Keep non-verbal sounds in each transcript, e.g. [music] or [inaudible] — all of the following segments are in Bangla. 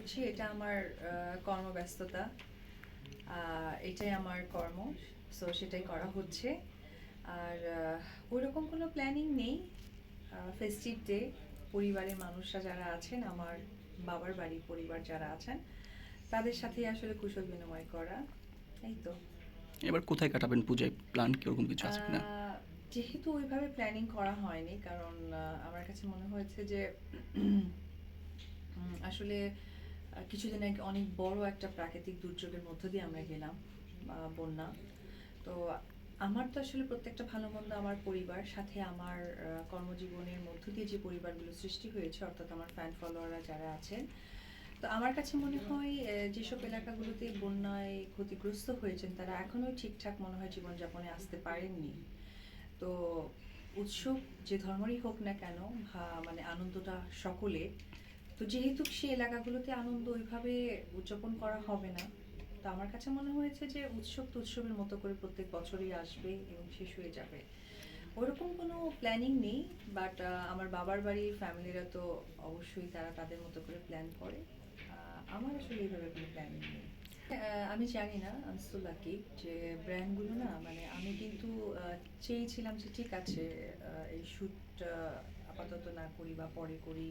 করছি এটা আমার কর্মব্যস্ততা। এটাই আমার কর্ম সো সেটাই করা হচ্ছে। আর ওইরকম কোনো প্ল্যানিং নেই। ফেস্টিভ ডে পরিবারের মানুষরা যারা আছেন আমার বাবার বাড়ির পরিবার যারা আছেন তাদের সাথেই আসলে কুশল বিনিময় করা। এই তো। এবার কোথায় কাটাবেন পূজায়? প্ল্যান কীরকম কিছু আছে আহ, যেহেতু ওইভাবে প্ল্যানিং করা হয়নি কারণ আমার কাছে মনে হয়েছে যে [clears throat] আসলে কিছুদিন আগে অনেক বড় একটা প্রাকৃতিক দুর্যোগের মধ্য দিয়ে আমরা গেলাম বন্যা। তো আমার তো আসলে প্রত্যেকটা ভালো মন্দ আমার পরিবার, সাথে আমার কর্মজীবনের মধ্য দিয়ে যে পরিবারগুলো সৃষ্টি হয়েছে, অর্থাৎ আমার ফ্যান ফলোয়াররা যারা আছেন, তো আমার কাছে মনে হয় যেসব এলাকাগুলোতে বন্যায় ক্ষতিগ্রস্ত হয়েছেন, তারা এখনও ঠিকঠাক মনে হয় জীবনযাপনে আসতে পারেননি। তো উৎসব যে ধর্মেরই হোক না কেন মানে আনন্দটা সকলে তো যেহেতু সে এলাকাগুলোতে আনন্দ ওইভাবে উদযাপন করা হবে না, তো আমার কাছে মনে হয়েছে যে উৎসব তো উৎসবের মতো করে প্রত্যেক বছরই আসবে এবং শেষ হয়ে যাবে। ওরকম কোনো প্ল্যানিং নেই বাট আমার বাবার বাড়ির ফ্যামিলিরা তো অবশ্যই তারা তাদের মতো করে প্ল্যান করে। আমার আসলে এইভাবে কোনো প্ল্যানিং নেই। আমি জানি না আমি যে ব্র্যান্ডগুলো না মানে আমি কিন্তু চেয়েছিলাম যে ঠিক আছে এই শ্যুটটা আপাতত না করি বা পরে করি।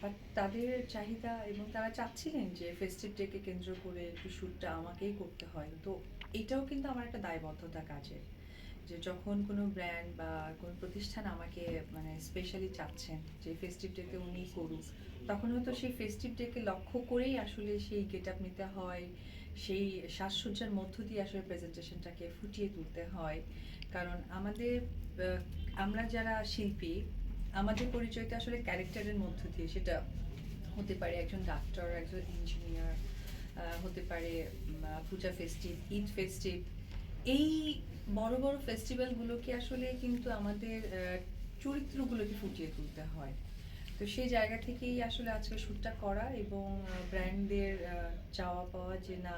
বাট তাদের চাহিদা এবং তারা চাচ্ছিলেন যে ফেস্টিভ ডেকে কেন্দ্র করে একটু শ্যুটটা আমাকেই করতে হয়। তো এটাও কিন্তু আমার একটা দায়বদ্ধতা কাজের, যে যখন কোনো ব্র্যান্ড বা কোনো প্রতিষ্ঠান আমাকে মানে স্পেশালি চাচ্ছেন যে ফেস্টিভ ডেকে উনি করুক, তখন হয়তো সেই ফেস্টিভ ডেকে লক্ষ্য করেই আসলে সেই গেট আপ নিতে হয়, সেই সাজসজ্জার মধ্য দিয়ে আসলে প্রেজেন্টেশনটাকে ফুটিয়ে তুলতে হয়। কারণ আমাদের আমরা যারা শিল্পী আমাদের পরিচয়টা আসলে ক্যারেক্টারের মধ্য দিয়ে, সেটা হতে পারে একজন ডাক্তার একজন ইঞ্জিনিয়ার হতে পারে পূজা ফেস্টিভ ঈদ ফেস্টিভ এই বড় বড় ফেস্টিভ্যালগুলোকে আসলে কিন্তু আমাদের চরিত্রগুলোকে ফুটিয়ে তুলতে হয়। তো সেই জায়গা থেকেই আসলে আজকে শ্যুটটা করা এবং ব্র্যান্ডদের চাওয়া পাওয়া যে না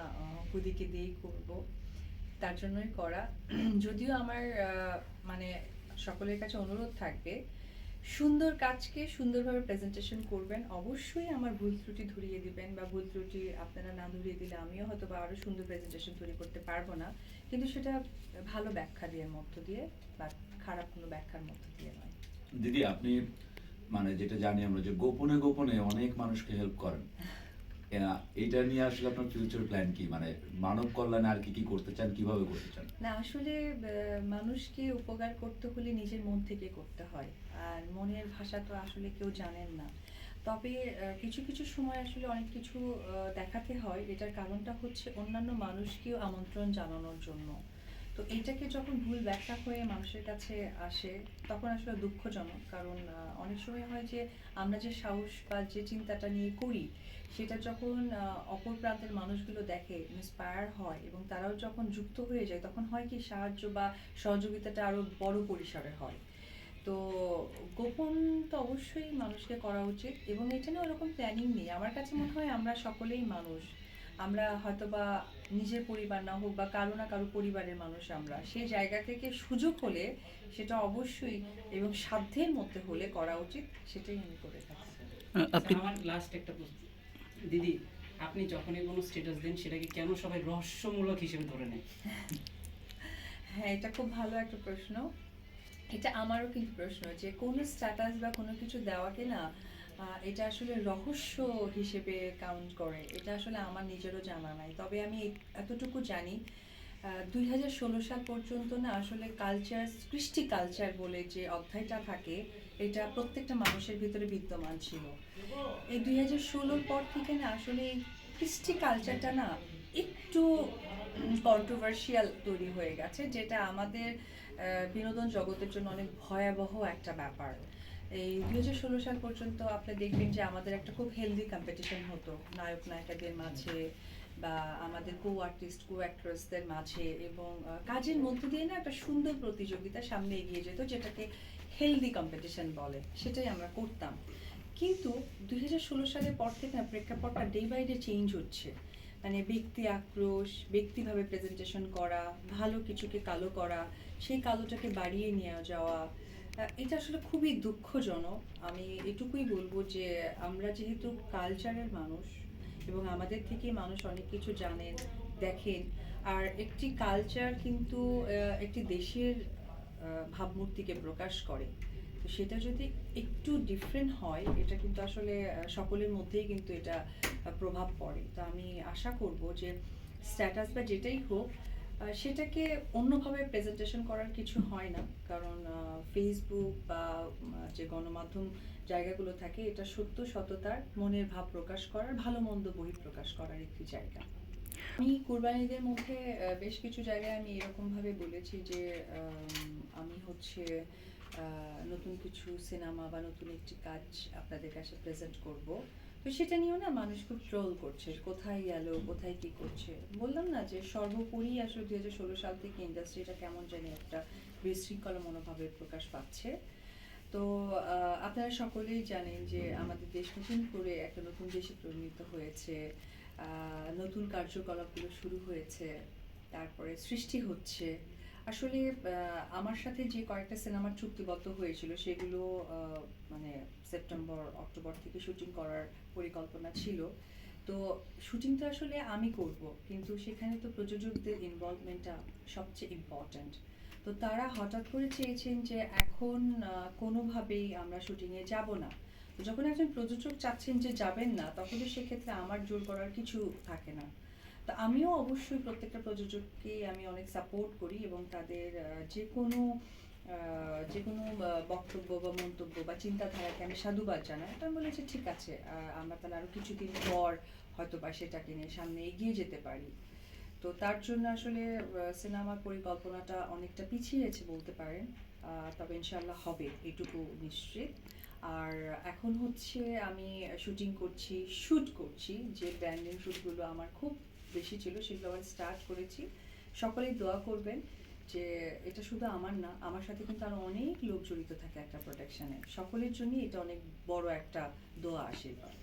হুদিকে দিয়েই করব, তার জন্যই করা। [clears throat] যদিও আমার মানে সকলের কাছে অনুরোধ থাকবে সুন্দর কাজকে সুন্দরভাবে প্রেজেন্টেশন করবেন। অবশ্যই আমার ভুল ত্রুটি ধরিয়ে দিবেন বা ভুল ত্রুটি আপনারা না ধরিয়ে দিলে আমিও হয়তো বা আরও সুন্দর প্রেজেন্টেশন তৈরি করতে পারব না। কিন্তু সেটা ভালো ব্যাখ্যা দিয়ে মধ্য দিয়ে বা খারাপ কোনো ব্যাখ্যার মধ্য দিয়ে নয়। দিদি, আপনি মানে যেটা জানি আমরা যে গোপনে গোপনে অনেক মানুষকে হেল্প করেন। এটা নিয়ে আসলে আপনার ফিউচার প্ল্যান কি? মানে মানব কল্যাণে আর কি কি করতে চান? কীভাবে করতে চান? না, আসলে মানুষকে উপকার করতে হলে নিজের মন থেকে করতে হয়। আর মনের ভাষা তো আসলে কেউ জানেন না। তবে কিছু কিছু সময় আসলে অনেক কিছু দেখাতে হয়। এটার কারণটা হচ্ছে অন্যান্য মানুষকেও আমন্ত্রণ জানানোর জন্য। তো এটাকে যখন ভুল ব্যাখ্যা হয়ে মানুষের কাছে আসে, তখন আসলে দুঃখজনক। কারণ অনেক সময় হয় যে, আমরা যে সাহস বা যে চিন্তাটা নিয়ে করি, সেটা যখন অপর প্রান্তের মানুষগুলো দেখে ইন্সপায়ার হয় এবং তারাও যখন যুক্ত হয়ে যায়, তখন হয় কি সাহায্য বা সহযোগিতাটা আরও বড় পরিসরে হয়। তো গোপন তো অবশ্যই মানুষকে করা উচিত এবং এটা নিয়ে ওরকম প্ল্যানিং নেই। আমার কাছে মনে হয় আমরা সকলেই মানুষ। আমরা হয়তোবা নিজের পরিবার না হোক বা কারও না কারও পরিবারের মানুষ আমরা সেই জায়গা থেকে সুযোগ হলে সেটা অবশ্যই এবং সাধ্যের মধ্যে হলে করা উচিত সেটাই আমি করে থাকি। আচ্ছা, আমার লাস্ট একটা প্রশ্ন। দিদি আপনি যখনই কোনো স্ট্যাটাস দেন সেটাকে কেন সবাই রহস্যমূলক হিসেবে ধরে নেয়? হ্যাঁ এটা খুব ভালো একটা প্রশ্ন। এটা আমারও কিন্তু প্রশ্ন যে কোনো স্ট্যাটাস বা কোনো কিছু দেওয়াকে না এটা আসলে রহস্য হিসেবে কাউন্ট করে। এটা আসলে আমার নিজেরও জানা নাই। তবে আমি এতটুকু জানি দুই হাজার ষোলো সাল পর্যন্ত না আসলে কালচার কৃষ্টি কালচার বলে যে অধ্যায়টা থাকে, এটা প্রত্যেকটা মানুষের ভিতরে বিদ্যমান ছিল। এই দুই হাজার ষোলোর পর থেকে না আসলে কৃষ্টি কালচারটা না একটু কন্ট্রোভার্সিয়াল তৈরি হয়ে গেছে, যেটা আমাদের বিনোদন জগতের জন্য অনেক ভয়াবহ একটা ব্যাপার। এই দুই হাজার ষোলো সাল পর্যন্ত আপনি দেখবেন যে আমাদের একটা খুব হেলদি কম্পিটিশন হতো। নায়ক, নায়িকাদের মাঝে বা আমাদের কো আর্টিস্ট কো অ্যাক্ট্রেসদের মাঝে এবং কাজের মধ্য দিয়ে না একটা সুন্দর প্রতিযোগিতা সামনে এগিয়ে যেত, যেটাকে হেলদি কম্পিটিশন বলে। সেটাই আমরা করতাম। কিন্তু দুই হাজার ষোলো সালের পর থেকে না প্রেক্ষাপটটা ডে বাই ডে চেঞ্জ হচ্ছে। মানে ব্যক্তি আক্রোশ, ব্যক্তিভাবে প্রেজেন্টেশন করা, ভালো কিছুকে কালো করা, সেই কালোটাকে বাড়িয়ে নিয়ে যাওয়া এটা আসলে খুবই দুঃখজনক। আমি এটুকুই বলব যে, আমরা যেহেতু কালচারের মানুষ এবং আমাদের থেকে মানুষ অনেক কিছু জানেন, দেখেন, আর একটি কালচার কিন্তু একটি দেশের ভাবমূর্তিকে প্রকাশ করে। তো সেটা যদি একটু ডিফারেন্ট হয়, এটা কিন্তু আসলে সকলের মধ্যেই কিন্তু এটা প্রভাব পড়ে। তো আমি আশা করব যে স্ট্যাটাস বা যেটাই হোক সেটাকে অন্যভাবে প্রেজেন্টেশন করার কিছু হয় না। কারণ ফেসবুক বা যে গণমাধ্যম জায়গাগুলো থাকে এটা সত্য সততার মনের ভাব প্রকাশ করার ভালো মন্দ বহি প্রকাশ করার একটি জায়গা। আমি কুরবানিদের মধ্যে বেশ কিছু জায়গায় আমি এরকমভাবে বলেছি যে আম, হচ্ছে নতুন কিছু সিনেমা বা নতুন একটি কাজ আপনাদের কাছে প্রেজেন্ট করব। তো সেটা নিয়েও না মানুষ খুব ট্রোল করছে, কোথায় গেল, কোথায় কি করছে? বললাম না যে সর্বোপরি আসলে দু হাজার ষোলো সাল থেকে ইন্ডাস্ট্রিটা কেমন জানি একটা বিশৃঙ্খলা মনোভাবের প্রকাশ পাচ্ছে। তো আপনারা সকলেই জানেন যে আমাদের দেশ নতুন করে একটা নতুন দেশে পরিণত হয়েছে। নতুন কার্যকলাপগুলো শুরু হয়েছে, তারপরে সৃষ্টি হচ্ছে। আসলে আমার সাথে যে কয়েকটা সিনেমার চুক্তিবদ্ধ হয়েছিল, সেগুলো মানে সেপ্টেম্বর, অক্টোবর থেকে শুটিং করার পরিকল্পনা ছিল। তো শুটিংটা আসলে আমি করব, কিন্তু সেখানে তো প্রযোজকদের ইনভলভমেন্টটা সবচেয়ে ইম্পর্ট্যান্ট তো তারা হঠাৎ করে চেয়েছেন যে এখন কোনোভাবেই আমরা শুটিংয়ে যাব না। তো যখন একজন প্রযোজক চাচ্ছেন যে যাবেন না, তখন সেক্ষেত্রে আমার জোর করার কিছু থাকে না। তো আমিও অবশ্যই প্রত্যেকটা প্রযোজককে আমি অনেক সাপোর্ট করি এবং তাদের যে কোনো যে কোনো বক্তব্য বা মন্তব্য বা চিন্তাধারাকে আমি সাধুবাদ জানাই। তো আমি বলেছি ঠিক আছে আমরা তাহলে আরও কিছুদিন পর হয়তো বা সেটাকে নিয়ে সামনে এগিয়ে যেতে পারি। তো তার জন্য আসলে সিনেমার পরিকল্পনাটা অনেকটা পিছিয়েছে বলতে পারেন। তবে ইনশাল্লাহ হবে, এটুকু নিশ্চিত। আর এখন হচ্ছে আমি শুটিং করছি শ্যুট করছি, যে ব্র্যান্ডিং শ্যুটগুলো আমার খুব বেশি ছিল সেগুলো আবার স্টার্ট করেছি। সকলেই দোয়া করবেন যে এটা শুধু আমার না, আমার সাথে কিন্তু আরও অনেক লোক জড়িত থাকে একটা প্রোটেকশনে সকলের জন্যই এটা অনেক বড় একটা দোয়া আশীর্বাদ।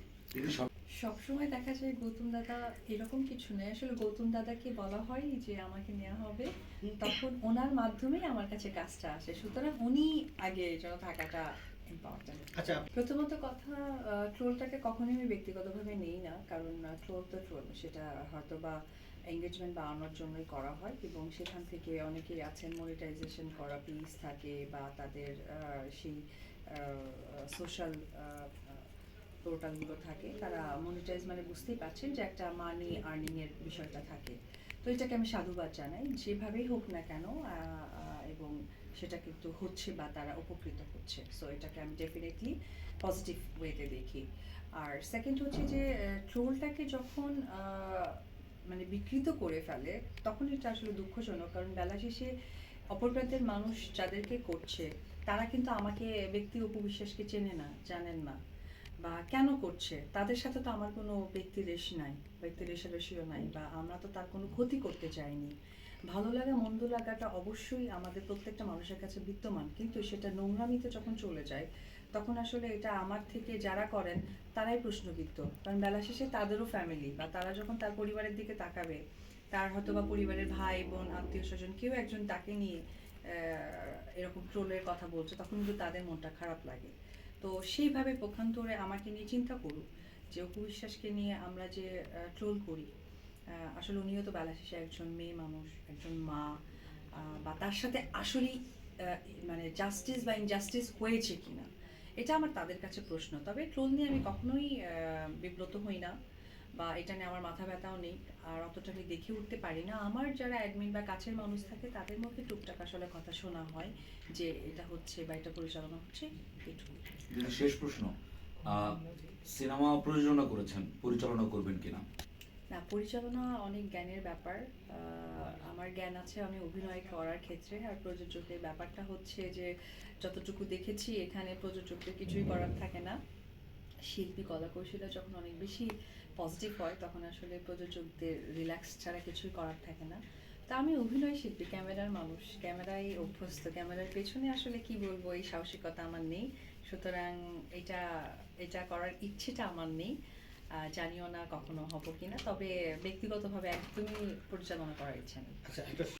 সব সবসময় দেখা যায় গৌতম দাদা এরকম কিছু নেই। আসলে গৌতম দাদাকে বলা হয় যে আমাকে নেওয়া হবে। তখন ওনার মাধ্যমেই আমার কাছে কাজটা আসে। সুতরাং উনি আগে যেন থাকাটা আচ্ছা। প্রথমত কথা ট্রোলটাকে কখনোই আমি ব্যক্তিগতভাবে নেই না কারণ ট্রোল তো ট্রোল সেটা হয়তো বা এঙ্গেজমেন্ট বাড়ানোর জন্যই করা হয় এবং সেখান থেকে অনেকেই আছেন মনিটাইজেশন করা পিস থাকে বা তাদের সেই সোশ্যাল পোর্টালগুলো থাকে তারা মনিটাইজ মানে বুঝতেই পারছেন যে একটা মানি আর্নিং এর বিষয়টা থাকে। তো এটাকে আমি সাধুবাদ জানাই যেভাবেই হোক না কেন সেটা কিন্তু হচ্ছে বা তারা উপকৃত হচ্ছে। সো এটাকে আমি ডেফিনেটলি পজিটিভ ওয়েতে দেখি। আর সেকেন্ড হচ্ছে যে ট্রোলটাকে যখন মানে বিকৃত করে ফেলে, তখন এটা আসলে দুঃখজনক। কারণ বেলা শেষে অপর প্রান্তের মানুষ যাদেরকে করছে, তারা কিন্তু আমাকে ব্যক্তি উপবিশ্বাসকে চেনে না, জানেন না। বা কেন করছে? তাদের সাথে তো আমার কোনো ব্যক্তি রেশ নাই, ব্যক্তি রেশারেশিও নাই বা আমরা তো তার কোনো ক্ষতি করতে চাইনি। ভালো লাগা, মন্দ লাগাটা অবশ্যই আমাদের প্রত্যেকটা মানুষের কাছে বিদ্যমান, কিন্তু সেটা নোংরামিতে যখন চলে যায়, তখন আসলে এটা আমার থেকে যারা করেন, তারাই প্রশ্নবিদ্ধ। কারণ বেলা শেষে তাদেরও ফ্যামিলি বা তারা যখন তার পরিবারের দিকে তাকাবে, তার হয়তো বা পরিবারের ভাই, বোন, আত্মীয় স্বজন কেউ একজন তাকে নিয়ে এরকম ট্রোলের কথা বলছে, তখন কিন্তু তাদের মনটা খারাপ লাগে। তো সেইভাবে পক্ষান্তরে আমাকে নিয়ে চিন্তা করুক যে অপু বিশ্বাসকে নিয়ে আমরা যে ট্রোল করি আসলে উনিও তো বেলা শেষে একজন মেয়ে মানুষ, একজন মা বা তার সাথে আসলেই মানে জাস্টিস বা ইনজাস্টিস হয়েছে কিনা, এটা আমার তাদের কাছে প্রশ্ন। তবে ট্রোল নিয়ে আমি কখনোই বিব্রত হই না। বা এটা নিয়ে আমার মাথা ব্যথাও নেই আর অতটা আমি দেখে উঠতে পারি না। আমার যারা অ্যাডমিন বা কাছের মানুষ থাকে তাদের মধ্যে টুকটাক আসলে কথা শোনা হয় যে এটা হচ্ছে বা এটা পরিচালনা হচ্ছে এটুকু শেষ প্রশ্ন সিনেমা প্রযোজনা করেছেন পরিচালনা করবেন কিনা? না পরিচালনা অনেক জ্ঞানের ব্যাপার। আহ, আমার জ্ঞান আছে আমি অভিনয় করার ক্ষেত্রে আর প্রযোজকের ব্যাপারটা হচ্ছে যে যতটুকু দেখেছি এখানে প্রযোজকদের কিছুই করার থাকে না। শিল্পী কলা কৌশলে যখন অনেক বেশি পজিটিভ হয়, তখন আসলে প্রযোজকদের রিল্যাক্স ছাড়া কিছুই করার থাকে না। তা আমি অভিনয় শিল্পী, ক্যামেরার মানুষ, ক্যামেরায় অভ্যস্ত, ক্যামেরার পেছনে আসলে কি বলব, এই সাহসিকতা আমার নেই। সুতরাং এটা এটা করার ইচ্ছেটা আমার নেই। জানিও না কখনো হব কিনা, তবে ব্যক্তিগতভাবে একদমই পরিচালনা করার ইচ্ছা নেই। আচ্ছা